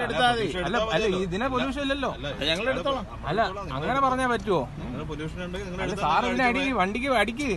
അല്ല അല്ല ഇതിനെ പൊല്യൂഷൻ ഇല്ലല്ലോ. ഞങ്ങൾ എടുത്തോളാം. അല്ല അങ്ങനെ പറഞ്ഞാ പറ്റുമോ പൊല്യൂഷൻ ഉണ്ടെങ്കിൽ സാർ അടിക്ക് വണ്ടിക്ക് അടിക്ക്.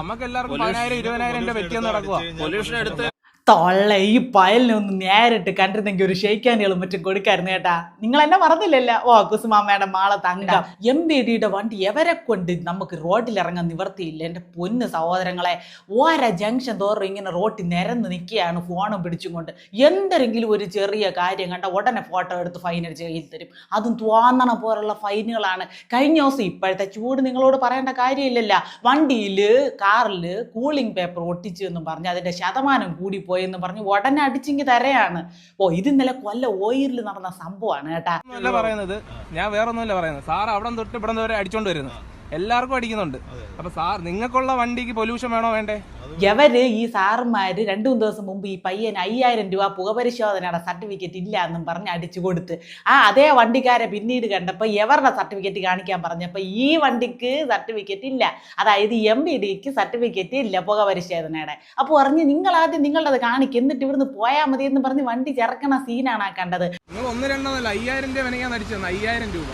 നമുക്ക് എല്ലാവർക്കും പതിനായിരം ഇരുപതിനായിരം എന്റെ പറ്റിയെന്ന് നടക്കുക പൊല്യൂഷൻ എടുത്ത് തൊള്ള ഈ പയലിനെ ഒന്ന് നേരിട്ട് കണ്ടിരുന്നെങ്കിൽ ഒരു ഷെയ്ക്കാനുകളും മറ്റും കൊടുക്കായിരുന്നു കേട്ടാ. നിങ്ങൾ എന്നെ മറന്നില്ലല്ലോ? ഓ കുസുമാമ്മയുടെ മാള തങ്ക. എം ബി ഡിയുടെ വണ്ടി എവരെ കൊണ്ട് നമുക്ക് റോഡിൽ ഇറങ്ങാൻ നിവർത്തിയില്ല? എന്റെ പൊന്ന് സഹോദരങ്ങളെ ഓരോ ജംഗ്ഷൻ തോറും ഇങ്ങനെ റോട്ടിൽ നിരന്ന് നിൽക്കുകയാണ് ഫോണും പിടിച്ചും കൊണ്ട്. എന്തെങ്കിലും ഒരു ചെറിയ കാര്യം കണ്ട ഉടനെ ഫോട്ടോ എടുത്ത് ഫൈൻ അടിച്ച് കയ്യിൽ തരും. അതും തോന്നണ പോലുള്ള ഫൈനുകളാണ്. കഴിഞ്ഞ ദിവസം ഇപ്പോഴത്തെ ചൂട് നിങ്ങളോട് പറയേണ്ട കാര്യമില്ലല്ല. വണ്ടിയിൽ കാറിൽ കൂളിംഗ് പേപ്പർ ഒട്ടിച്ചു എന്നും പറഞ്ഞ് അതിന്റെ ശതമാനം കൂടിപ്പോയി എന്ന് പറഞ്ഞു ഉടനെ അടിച്ചിങ്ങി തരയാണ്. ഓ ഇത് ഇന്നലെ കൊല്ല ഓയിരിൽ നടന്ന സംഭവമാണ് കേട്ടാ. അല്ല പറയുന്നത്. ഞാൻ വേറൊന്നുമല്ല പറയുന്നത്. സാർ അവിടെ തൊട്ട് ഇവിടെ വരെ അടിച്ചോണ്ട് വരുന്നു. എല്ലാവർക്കും അടിക്കുന്നുണ്ട്. അപ്പൊ സാർ നിങ്ങൾക്കുള്ള വണ്ടിക്ക് പൊല്യൂഷൻ വേണോ വേണ്ടേ? എവര് ഈ സാറുമാര് രണ്ടു മൂന്ന് ദിവസം മുമ്പ് ഈ പയ്യന് അയ്യായിരം രൂപ പുകപരിശോധനയുടെ സർട്ടിഫിക്കറ്റ് ഇല്ല എന്നും പറഞ്ഞ് അടിച്ചു കൊടുത്ത്. ആ അതേ വണ്ടിക്കാരെ പിന്നീട് കണ്ടപ്പോൾ എവരുടെ സർട്ടിഫിക്കറ്റ് കാണിക്കാൻ പറഞ്ഞപ്പോൾ ഈ വണ്ടിക്ക് സർട്ടിഫിക്കറ്റ് ഇല്ല. അതായത് എം ബി ഡിക്ക് സർട്ടിഫിക്കറ്റ് ഇല്ല പുകപരിശോധനയുടെ. അപ്പോൾ പറഞ്ഞ് നിങ്ങൾ ആദ്യം നിങ്ങളത് കാണിക്കും എന്നിട്ട് ഇവിടുന്ന് പോയാൽ മതി എന്ന് പറഞ്ഞ് വണ്ടി ചിറക്കണ സീനാണ് ആ കണ്ടത്. നിങ്ങൾ ഒന്ന് രണ്ടെന്നല്ല അയ്യായിരം രൂപ വേണമെങ്കിൽ അടിച്ചു തന്നെ. അയ്യായിരം രൂപ.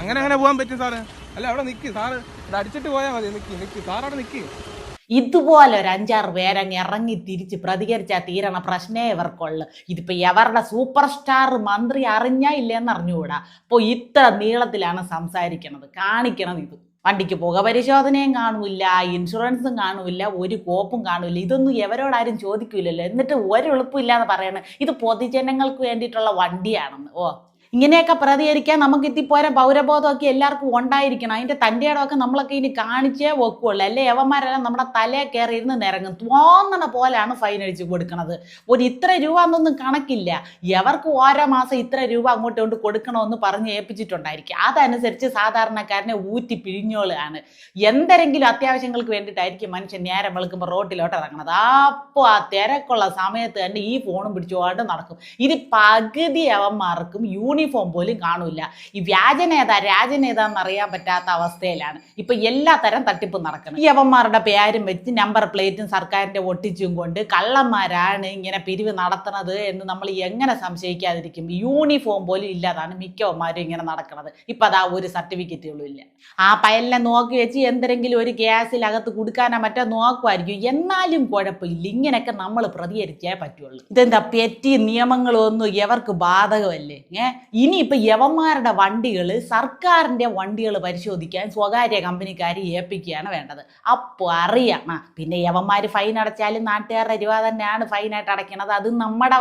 അങ്ങനെ അങ്ങനെ പോകാൻ പറ്റും സാറ്. അല്ല അവിടെ നിൽക്കി സാറ്. അടിച്ചിട്ട് പോയാൽ മതി. നിൽക്കി നിൽക്കി സാറവിടെ നിൽക്കി ഇതുപോലെ ഒരു അഞ്ചാറ് പേരങ്ങ് ഇറങ്ങി തിരിച്ച് പ്രതികരിച്ചാൽ തീരണ പ്രശ്നേ ഇവർക്കുള്ളു. ഇതിപ്പോൾ എവരുടെ സൂപ്പർ സ്റ്റാർ മന്ത്രി അറിഞ്ഞാ ഇല്ലെന്ന് അറിഞ്ഞുകൂടാ. അപ്പോൾ ഇത്ര നീളത്തിലാണ് സംസാരിക്കണത്. കാണിക്കണത് ഇത്. വണ്ടിക്ക് പുക പരിശോധനയും കാണൂല ഇൻഷുറൻസും കാണൂല ഒരു കോപ്പും കാണൂല ഇതൊന്നും എവരോടാരും ചോദിക്കൂലല്ലോ. എന്നിട്ട് ഒരു പറയണ. ഇത് പൊതുജനങ്ങൾക്ക് വേണ്ടിയിട്ടുള്ള വണ്ടിയാണെന്ന്. ഓ. ഇങ്ങനെയൊക്കെ പ്രതികരിക്കാൻ നമുക്ക് ഇത്തിപ്പോരെ പൗരബോധമൊക്കെ എല്ലാവർക്കും ഉണ്ടായിരിക്കണം. അതിന്റെ തന്റെ ഇടമൊക്കെ നമ്മളൊക്കെ ഇനി കാണിച്ചേ വെക്കുള്ളൂ. അല്ലേ? യവന്മാരെല്ലാം നമ്മുടെ തലയെ കയറി ഇരുന്ന് നിരങ്ങും. തോന്നണ പോലെയാണ് ഫൈൻ അടിച്ച് കൊടുക്കണത്. ഒരു ഇത്ര രൂപ എന്നൊന്നും കണക്കില്ല. എവർക്ക് ഓരോ മാസം ഇത്ര രൂപ അങ്ങോട്ട് കൊണ്ട് കൊടുക്കണമെന്ന് പറഞ്ഞ് ഏൽപ്പിച്ചിട്ടുണ്ടായിരിക്കും. അതനുസരിച്ച് സാധാരണക്കാരനെ ഊറ്റി പിഴിഞ്ഞോളുകയാണ്. എന്തെങ്കിലും അത്യാവശ്യങ്ങൾക്ക് വേണ്ടിയിട്ടായിരിക്കും മനുഷ്യൻ നേരം വെളുക്കുമ്പോൾ റോട്ടിലോട്ട് ഇറങ്ങണത്. അപ്പോൾ ആ തിരക്കുള്ള സമയത്ത് തന്നെ ഈ ഫോണും പിടിച്ചുകൊണ്ട് നടക്കും. ഇത് പകുതി അവന്മാർക്കും യൂണിഫോം പോലും കാണൂല ഈ വ്യാജനേതാ രാജനേതാന്ന് അറിയാൻ പറ്റാത്ത അവസ്ഥയിലാണ്. ഇപ്പൊ എല്ലാ തരം തട്ടിപ്പും നടക്കണം. ഈ അവന്മാരുടെ പേരും വെച്ച് നമ്പർ പ്ലേറ്റും സർക്കാരിന്റെ ഒട്ടിച്ചും കൊണ്ട് കള്ളന്മാരാണ് ഇങ്ങനെ പിരിവ് നടത്തുന്നത് എന്ന് നമ്മൾ എങ്ങനെ സംശയിക്കാതിരിക്കും? യൂണിഫോം പോലും ഇല്ലാതാണ് മിക്കവന്മാരും ഇങ്ങനെ നടക്കുന്നത് ഇപ്പൊ അതാ ഒരു സർട്ടിഫിക്കറ്റുകളും ഇല്ല. ആ പയലിനെ നോക്കി വെച്ച് എന്തെങ്കിലും ഒരു ഗ്യാസിൽ അകത്ത് കൊടുക്കാനോ മറ്റോ നോക്കുമായിരിക്കും എന്നാലും കുഴപ്പമില്ല. ഇങ്ങനെയൊക്കെ നമ്മൾ പ്രതികരിച്ചേ പറ്റുള്ളൂ. ഇതെന്താ പെറ്റി നിയമങ്ങളൊന്നും എവർക്ക് ബാധകമല്ലേ? ഏ? ഇനിയിപ്പോൾ യവന്മാരുടെ വണ്ടികൾ സർക്കാരിന്റെ വണ്ടികൾ പരിശോധിക്കാൻ സ്വകാര്യ കമ്പനിക്കാർ ഏൽപ്പിക്കുകയാണ് വേണ്ടത്. അപ്പോൾ അറിയാം. ആ പിന്നെ യവന്മാർ ഫൈൻ അടച്ചാലും നാട്ടുകാരുടെ രൂപ തന്നെയാണ് ഫൈനായിട്ട് അടയ്ക്കണത് അത് നമ്മുടെ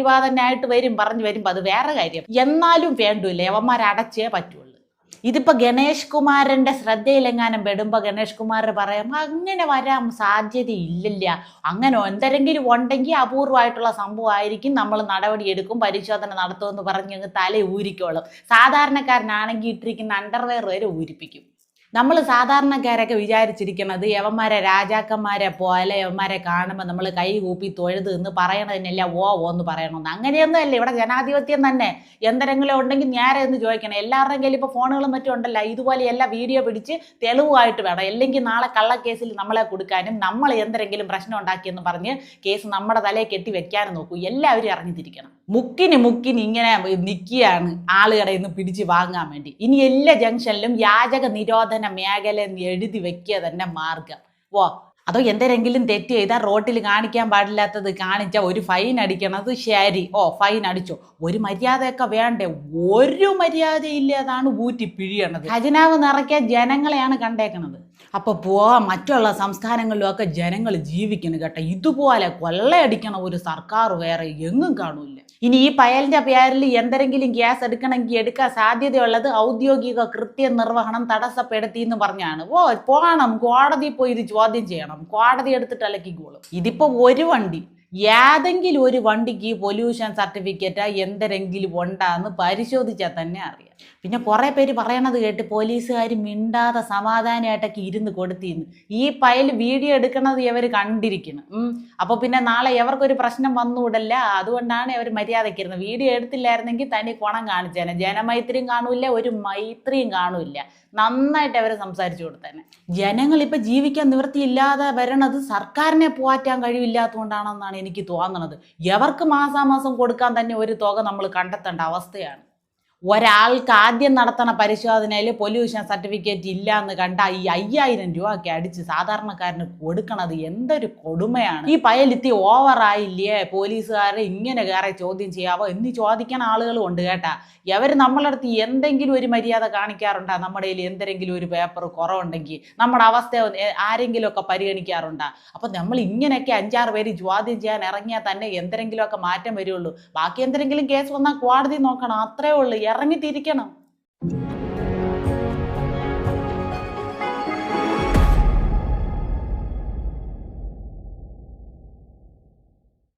രൂപ തന്നെ ആയിട്ട് വരും പറഞ്ഞു വരുമ്പോൾ അത് വേറെ കാര്യം. എന്നാലും വേണ്ടൂല്ല യവന്മാർ അടച്ചേ പറ്റുള്ളൂ. ഇതിപ്പോ ഗണേഷ് കുമാരന്റെ ശ്രദ്ധയിലെങ്ങാനും പെടുമ്പോ ഗണേഷ് കുമാർ പറയാം അങ്ങനെ വരാൻ സാധ്യതയില്ല അങ്ങനെ എന്തെങ്കിലും ഉണ്ടെങ്കിൽ അപൂർവമായിട്ടുള്ള സംഭവമായിരിക്കും നമ്മൾ നടപടിയെടുക്കും പരിശോധന നടത്തുമെന്ന് പറഞ്ഞ് തല ഊരിക്കോളും. സാധാരണക്കാരനാണെങ്കിൽ ഇട്ടിരിക്കുന്ന അണ്ടർവെയർ വരെ ഊരിപ്പിക്കും. നമ്മൾ സാധാരണക്കാരൊക്കെ വിചാരിച്ചിരിക്കുന്നത് യവന്മാരെ രാജാക്കന്മാരെ പോലെ യവന്മാരെ കാണുമ്പോൾ നമ്മൾ കൈ കൂപ്പി തൊഴുത് എന്ന് പറയണതിനല്ല ഓ ഓ എന്ന് പറയണമെന്ന് അങ്ങനെയൊന്നും അല്ല ഇവിടെ ജനാധിപത്യം തന്നെ. എന്തെങ്കിലും ഉണ്ടെങ്കിൽ നേരെ എന്ന് ചോദിക്കണം. എല്ലാവരുടെയും കയ്യിൽ ഇപ്പോൾ ഫോണുകളും മറ്റും ഉണ്ടല്ലോ. ഇതുപോലെ എല്ലാ വീഡിയോ പിടിച്ച് തെളിവായിട്ട് വേണം. അല്ലെങ്കിൽ നാളെ കള്ളക്കേസിൽ നമ്മളെ കൊടുക്കാനും നമ്മൾ എന്തെങ്കിലും പ്രശ്നം ഉണ്ടാക്കിയെന്ന് പറഞ്ഞ് കേസ് നമ്മുടെ തലയെ കെട്ടി വെക്കാനും നോക്കൂ. എല്ലാവരും ഇറങ്ങിത്തിരിക്കണം മുക്കിന് മുക്കിന് ഇങ്ങനെ നിൽക്കുകയാണ് ആളുകടയിൽ നിന്ന് പിടിച്ച് വാങ്ങാൻ വേണ്ടി. ഇനി എല്ലാ ജംഗ്ഷനിലും യാചക നിരോധന മേഖല എന്ന് എഴുതി വെക്കുക തന്നെ മാർഗം ഓ അതോ എന്തെങ്കിലും തെറ്റ് ചെയ്താൽ റോട്ടിൽ കാണിക്കാൻ പാടില്ലാത്തത് കാണിച്ചാൽ ഒരു ഫൈൻ അടിക്കണത് ശരി. ഓ ഫൈൻ അടിച്ചോ. ഒരു മര്യാദയൊക്കെ വേണ്ടേ? ഒരു മര്യാദയില്ലാതാണ് ഊറ്റി പിഴിയണത്. ഖജനാവ് നിറയ്ക്കാൻ ജനങ്ങളെയാണ് കണ്ടേക്കണത്. അപ്പോൾ പോവാ മറ്റുള്ള സംസ്ഥാനങ്ങളിലുമൊക്കെ ജനങ്ങൾ ജീവിക്കണം കേട്ടോ. ഇതുപോലെ കൊള്ളയടിക്കണ ഒരു സർക്കാർ വേറെ എങ്ങും കാണൂല ഇനി ഈ പയലിന്റെ പേരിൽ എന്തെങ്കിലും ഗ്യാസ് എടുക്കണമെങ്കിൽ എടുക്കാൻ സാധ്യതയുള്ളത് ഔദ്യോഗിക കൃത്യ നിർവഹണം തടസ്സപ്പെടുത്തി എന്ന് പറഞ്ഞാണ്. ഓ പോകണം കോടതി പോയി ഇത് ചോദ്യം ചെയ്യണം. കോടതി എടുത്തിട്ട് അലക്കിക്കോളും ഇതിപ്പോ ഒരു വണ്ടി ഏതെങ്കിലും ഒരു വണ്ടിക്ക് പൊല്യൂഷൻ സർട്ടിഫിക്കറ്റ് എന്തെങ്കിലും ഉണ്ടാന്ന് പരിശോധിച്ചാൽ തന്നെ അറിയാം. പിന്നെ കുറേ പേര് പറയണത് കേട്ട് പോലീസുകാർ മിണ്ടാതെ സമാധാനമായിട്ടൊക്കെ ഇരുന്ന് കൊടുത്തിരുന്നു ഈ പയൽ വീഡിയോ എടുക്കണത് ഇവർ കണ്ടിരിക്കണം. അപ്പോൾ പിന്നെ നാളെ എവർക്കൊരു പ്രശ്നം വന്നുകൂടല്ല അതുകൊണ്ടാണ് അവർ മര്യാദയ്ക്ക് ഇരുന്നത് വീഡിയോ എടുത്തില്ലായിരുന്നെങ്കിൽ തനി കുണം കാണിച്ചേനെ. ജനമൈത്രിയും കാണൂല ഒരു മൈത്രിയും കാണൂല നന്നായിട്ട് അവർ സംസാരിച്ചു കൊടുത്തേനെ. ജനങ്ങൾ ഇപ്പം ജീവിക്കാൻ നിവൃത്തിയില്ലാതെ വരണത് സർക്കാരിനെ പോറ്റാൻ കഴിവില്ലാത്തതുകൊണ്ടാണെന്നാണ് എനിക്ക് തോന്നണത് എവർക്ക് മാസാമാസം കൊടുക്കാൻ തന്നെ ഒരു തുക നമ്മൾ കണ്ടെത്തേണ്ട അവസ്ഥയാണ്. ഒരാൾക്ക് ആദ്യം നടത്തണ പരിശോധനയിൽ പൊല്യൂഷൻ സർട്ടിഫിക്കറ്റ് ഇല്ല എന്ന് കണ്ട ഈ അയ്യായിരം രൂപയൊക്കെ അടിച്ച് സാധാരണക്കാരന് കൊടുക്കണത് എന്തൊരു കൊടുമയാണ്. ഈ പയലിത്തി ഓവറായില്ലേ പോലീസുകാരെ ഇങ്ങനെ കയറി ചോദ്യം ചെയ്യാവോ എന്ന് ചോദിക്കണ ആളുകളും ഉണ്ട് കേട്ടാ. എവർ നമ്മളടുത്ത് എന്തെങ്കിലും ഒരു മര്യാദ കാണിക്കാറുണ്ടാ? നമ്മുടെ കയ്യിൽ എന്തെങ്കിലും ഒരു പേപ്പർ കുറവുണ്ടെങ്കിൽ നമ്മുടെ അവസ്ഥ ആരെങ്കിലുമൊക്കെ പരിഗണിക്കാറുണ്ടാ? അപ്പം നമ്മൾ ഇങ്ങനെയൊക്കെ അഞ്ചാറ് പേര് ചോദ്യം ചെയ്യാൻ ഇറങ്ങിയാൽ തന്നെ എന്തെങ്കിലുമൊക്കെ മാറ്റം വരുള്ളൂ. ബാക്കി എന്തെങ്കിലും കേസ് വന്നാൽ കോടതി നോക്കണം. അത്രേ ഉള്ളൂ. ഇറങ്ങി തിരിക്കണം